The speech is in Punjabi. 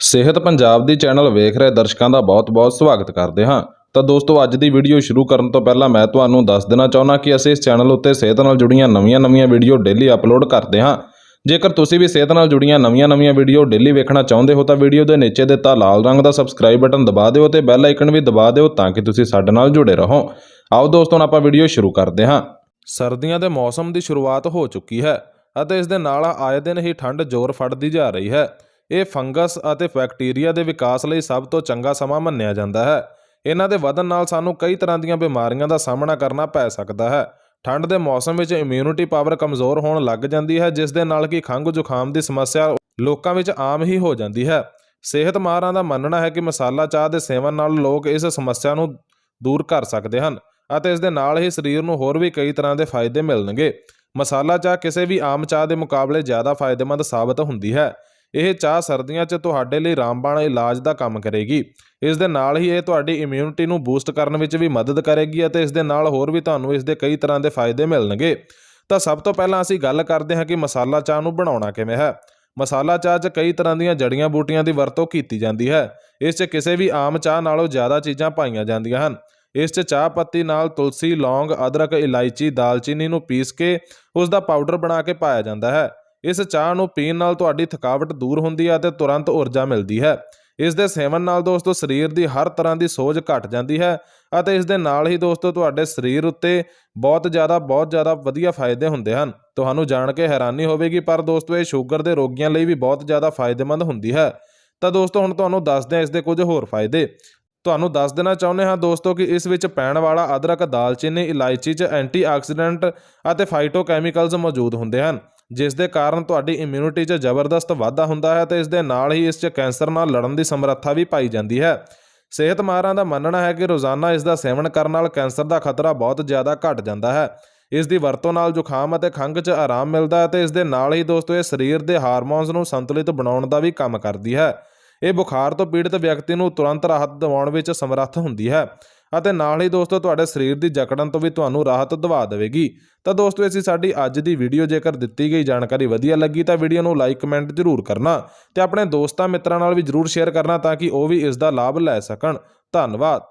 ਸਿਹਤ ਪੰਜਾਬ ਦੀ ਚੈਨਲ ਵੇਖ ਰਹੇ ਦਰਸ਼ਕਾਂ ਦਾ ਬਹੁਤ-ਬਹੁਤ ਸਵਾਗਤ ਕਰਦੇ ਹਾਂ। ਤਾਂ ਦੋਸਤੋ, ਅੱਜ ਦੀ ਵੀਡੀਓ ਸ਼ੁਰੂ ਕਰਨ ਤੋਂ ਪਹਿਲਾਂ ਮੈਂ ਤੁਹਾਨੂੰ ਦੱਸ ਦੇਣਾ ਚਾਹੁੰਦਾ ਕਿ ਅਸੀਂ ਇਸ ਚੈਨਲ ਉੱਤੇ ਸਿਹਤ ਨਾਲ ਜੁੜੀਆਂ ਨਵੀਆਂ-ਨਵੀਆਂ ਵੀਡੀਓ ਡੇਲੀ ਅਪਲੋਡ ਕਰਦੇ ਹਾਂ। ਜੇਕਰ ਤੁਸੀਂ ਵੀ ਸਿਹਤ ਨਾਲ ਜੁੜੀਆਂ ਨਵੀਆਂ-ਨਵੀਆਂ ਵੀਡੀਓ ਡੇਲੀ ਵੇਖਣਾ ਚਾਹੁੰਦੇ ਹੋ ਤਾਂ ਵੀਡੀਓ ਦੇ ਨੀਚੇ ਦਿੱਤਾ ਲਾਲ ਰੰਗ ਦਾ ਸਬਸਕ੍ਰਾਈਬ ਬਟਨ ਦਬਾ ਦਿਓ ਤੇ ਬੈਲ ਆਈਕਨ ਵੀ ਦਬਾ ਦਿਓ ਤਾਂ ਕਿ ਤੁਸੀਂ ਸਾਡੇ ਨਾਲ ਜੁੜੇ ਰਹੋ। ਆਓ ਦੋਸਤੋ, ਹੁਣ ਆਪਾਂ ਵੀਡੀਓ ਸ਼ੁਰੂ ਕਰਦੇ ਹਾਂ। ਸਰਦੀਆਂ ਦੇ ਮੌਸਮ ਦੀ ਸ਼ੁਰੂਆਤ ਹੋ ਚੁੱਕੀ ਹੈ ਅਤੇ ਇਸ ਦੇ ਨਾਲ ਆਏ ਦਿਨ ਹੀ ਠੰਡ ਜ਼ੋਰ ਫੜਦੀ ਜਾ ਰਹੀ ਹੈ। ਇਹ ਫੰਗਸ ਅਤੇ ਬੈਕਟੀਰੀਆ ਦੇ ਵਿਕਾਸ ਲਈ ਸਭ ਤੋਂ ਚੰਗਾ ਸਮਾਂ ਮੰਨਿਆ ਜਾਂਦਾ ਹੈ। ਇਹਨਾਂ ਦੇ ਵਧਣ ਨਾਲ ਸਾਨੂੰ ਕਈ ਤਰ੍ਹਾਂ ਦੀਆਂ ਬਿਮਾਰੀਆਂ ਦਾ ਸਾਹਮਣਾ ਕਰਨਾ ਪੈ ਸਕਦਾ ਹੈ। ਠੰਡ ਦੇ ਮੌਸਮ ਵਿੱਚ ਇਮਿਊਨਿਟੀ ਪਾਵਰ ਕਮਜ਼ੋਰ ਹੋਣ ਲੱਗ ਜਾਂਦੀ ਹੈ, ਜਿਸ ਦੇ ਨਾਲ ਕਿ ਖੰਘ ਜ਼ੁਕਾਮ ਦੀ ਸਮੱਸਿਆ ਲੋਕਾਂ ਵਿੱਚ ਆਮ ਹੀ ਹੋ ਜਾਂਦੀ ਹੈ। ਸਿਹਤ ਮਾਹਰਾਂ ਦਾ ਮੰਨਣਾ ਹੈ ਕਿ ਮਸਾਲਾ ਚਾਹ ਦੇ ਸੇਵਨ ਨਾਲ ਲੋਕ ਇਸ ਸਮੱਸਿਆ ਨੂੰ ਦੂਰ ਕਰ ਸਕਦੇ ਹਨ ਅਤੇ ਇਸ ਦੇ ਨਾਲ ਹੀ ਸਰੀਰ ਨੂੰ ਹੋਰ ਵੀ ਕਈ ਤਰ੍ਹਾਂ ਦੇ ਫਾਇਦੇ ਮਿਲਣਗੇ। ਮਸਾਲਾ ਚਾਹ ਕਿਸੇ ਵੀ ਆਮ ਚਾਹ ਦੇ ਮੁਕਾਬਲੇ ਜ਼ਿਆਦਾ ਫਾਇਦੇਮੰਦ ਸਾਬਤ ਹੁੰਦੀ ਹੈ। ਇਹ ਚਾਹ ਸਰਦੀਆਂ 'ਚ ਤੁਹਾਡੇ ਲਈ ਰਾਮਬਾਣ ਇਲਾਜ ਦਾ ਕੰਮ ਕਰੇਗੀ। ਇਸ ਦੇ ਨਾਲ ਹੀ ਇਹ ਤੁਹਾਡੀ ਇਮਿਊਨਿਟੀ ਨੂੰ ਬੂਸਟ ਕਰਨ ਵਿੱਚ ਵੀ ਮਦਦ ਕਰੇਗੀ ਅਤੇ ਇਸ ਦੇ ਨਾਲ ਹੋਰ ਵੀ ਤੁਹਾਨੂੰ ਇਸ ਦੇ ਕਈ ਤਰ੍ਹਾਂ ਦੇ ਫਾਇਦੇ ਮਿਲਣਗੇ। ਤਾਂ ਸਭ ਤੋਂ ਪਹਿਲਾਂ ਅਸੀਂ ਗੱਲ ਕਰਦੇ ਹਾਂ ਕਿ ਮਸਾਲਾ ਚਾਹ ਨੂੰ ਬਣਾਉਣਾ ਕਿਵੇਂ ਹੈ। ਮਸਾਲਾ ਚਾਹ 'ਚ ਕਈ ਤਰ੍ਹਾਂ ਦੀਆਂ ਜੜੀਆਂ ਬੂਟੀਆਂ ਦੀ ਵਰਤੋਂ ਕੀਤੀ ਜਾਂਦੀ ਹੈ। ਇਸ 'ਚ ਕਿਸੇ ਵੀ ਆਮ ਚਾਹ ਨਾਲੋਂ ਜ਼ਿਆਦਾ ਚੀਜ਼ਾਂ ਪਾਈਆਂ ਜਾਂਦੀਆਂ ਹਨ। ਇਸ 'ਚ ਚਾਹ ਪੱਤੀ ਨਾਲ ਤੁਲਸੀ, ਲੌਂਗ, ਅਦਰਕ, ਇਲਾਇਚੀ, ਦਾਲਚੀਨੀ ਨੂੰ ਪੀਸ ਕੇ ਉਸ ਦਾ ਪਾਊਡਰ ਬਣਾ ਕੇ ਪਾਇਆ ਜਾਂਦਾ ਹੈ। ਇਸ ਚਾਹ ਨੂੰ ਪੀਣ ਨਾਲ ਤੁਹਾਡੀ ਥਕਾਵਟ ਦੂਰ ਹੁੰਦੀ ਹੈ ਅਤੇ ਤੁਰੰਤ ਊਰਜਾ ਮਿਲਦੀ ਹੈ। ਇਸ ਦੇ ਸੇਵਨ ਨਾਲ ਦੋਸਤੋ ਸਰੀਰ ਦੀ ਹਰ ਤਰ੍ਹਾਂ ਦੀ ਸੋਜ ਘਟ ਜਾਂਦੀ ਹੈ ਅਤੇ ਇਸ ਦੇ ਨਾਲ ਹੀ ਦੋਸਤੋ ਤੁਹਾਡੇ ਸਰੀਰ ਉੱਤੇ ਬਹੁਤ ਜ਼ਿਆਦਾ ਬਹੁਤ ਜ਼ਿਆਦਾ ਵਧੀਆ ਫਾਇਦੇ ਹੁੰਦੇ ਹਨ। ਤੁਹਾਨੂੰ ਜਾਣ ਕੇ ਹੈਰਾਨੀ ਹੋਵੇਗੀ, ਪਰ ਦੋਸਤੋ ਇਹ ਸ਼ੂਗਰ ਦੇ ਰੋਗੀਆਂ ਲਈ ਵੀ ਬਹੁਤ ਜ਼ਿਆਦਾ ਫਾਇਦੇਮੰਦ ਹੁੰਦੀ ਹੈ। ਤਾਂ ਦੋਸਤੋ ਹੁਣ ਤੁਹਾਨੂੰ ਦੱਸਦੇ ਹਾਂ ਇਸ ਦੇ ਕੁਝ ਹੋਰ ਫਾਇਦੇ। ਤੁਹਾਨੂੰ ਦੱਸ ਦੇਣਾ ਚਾਹੁੰਦੇ ਹਾਂ ਦੋਸਤੋ ਕਿ ਇਸ ਵਿੱਚ ਪੈਣ ਵਾਲਾ ਅਦਰਕ, ਦਾਲਚੀਨੀ, ਇਲਾਇਚੀ 'ਚ ਐਂਟੀਆਕਸੀਡੈਂਟ ਅਤੇ ਫਾਈਟੋਕੈਮੀਕਲਸ ਮੌਜੂਦ ਹੁੰਦੇ ਹਨ। ਜਿਸ ਦੇ ਕਾਰਨ ਤੁਹਾਡੀ ਇਮਿਊਨਿਟੀ 'ਚ ਜ਼ਬਰਦਸਤ ਵਾਧਾ ਹੁੰਦਾ ਹੈ ਤੇ ਇਸ ਦੇ ਨਾਲ ਹੀ ਇਸ 'ਚ ਕੈਂਸਰ ਨਾਲ ਲੜਨ ਦੀ ਸਮਰੱਥਾ ਵੀ ਪਾਈ ਜਾਂਦੀ ਹੈ। ਸਿਹਤ ਮਾਹਰਾਂ ਦਾ ਮੰਨਣਾ ਹੈ ਕਿ ਰੋਜ਼ਾਨਾ ਇਸ ਦਾ ਸੇਵਨ ਕਰਨ ਨਾਲ ਕੈਂਸਰ ਦਾ ਖਤਰਾ ਬਹੁਤ ਜ਼ਿਆਦਾ ਘਟ ਜਾਂਦਾ ਹੈ। ਇਸ ਦੀ ਵਰਤੋਂ ਨਾਲ ਜ਼ੁਕਾਮ ਅਤੇ ਖੰਘ 'ਚ ਆਰਾਮ ਮਿਲਦਾ ਹੈ ਤੇ ਇਸ ਦੇ ਨਾਲ ਹੀ ਦੋਸਤੋ ਇਹ ਸਰੀਰ ਦੇ ਹਾਰਮੋਨਸ ਨੂੰ ਸੰਤੁਲਿਤ ਬਣਾਉਣ ਦਾ ਵੀ ਕੰਮ ਕਰਦੀ ਹੈ। ਇਹ ਬੁਖਾਰ ਤੋਂ ਪੀੜਤ ਵਿਅਕਤੀ ਨੂੰ ਤੁਰੰਤ ਰਾਹਤ ਦਿਵਾਉਣ ਵਿੱਚ ਸਮਰੱਥ ਹੁੰਦੀ ਹੈ। ਅਤੇ ਨਾਲ ਹੀ ਦੋਸਤੋ ਤੁਹਾਡੇ ਸਰੀਰ ਦੀ ਜਕੜਨ ਤੋਂ ਵੀ ਤੁਹਾਨੂੰ ਰਾਹਤ ਦਵਾ ਦੇਵੇਗੀ। ਤਾਂ ਦੋਸਤੋ ਅਸੀਂ ਸਾਡੀ ਅੱਜ ਦੀ ਵੀਡੀਓ ਜੇਕਰ ਦਿੱਤੀ ਗਈ ਜਾਣਕਾਰੀ ਵਧੀਆ ਲੱਗੀ ਤਾਂ ਵੀਡੀਓ ਨੂੰ ਲਾਈਕ, ਕਮੈਂਟ ਜ਼ਰੂਰ ਕਰਨਾ ਤੇ ਆਪਣੇ ਦੋਸਤਾਂ, ਮਿੱਤਰਾਂ ਨਾਲ ਵੀ ਜ਼ਰੂਰ ਸ਼ੇਅਰ ਕਰਨਾ ਤਾਂ ਕਿ ਉਹ ਵੀ ਇਸ ਦਾ ਲਾਭ ਲੈ ਸਕਣ। ਧੰਨਵਾਦ।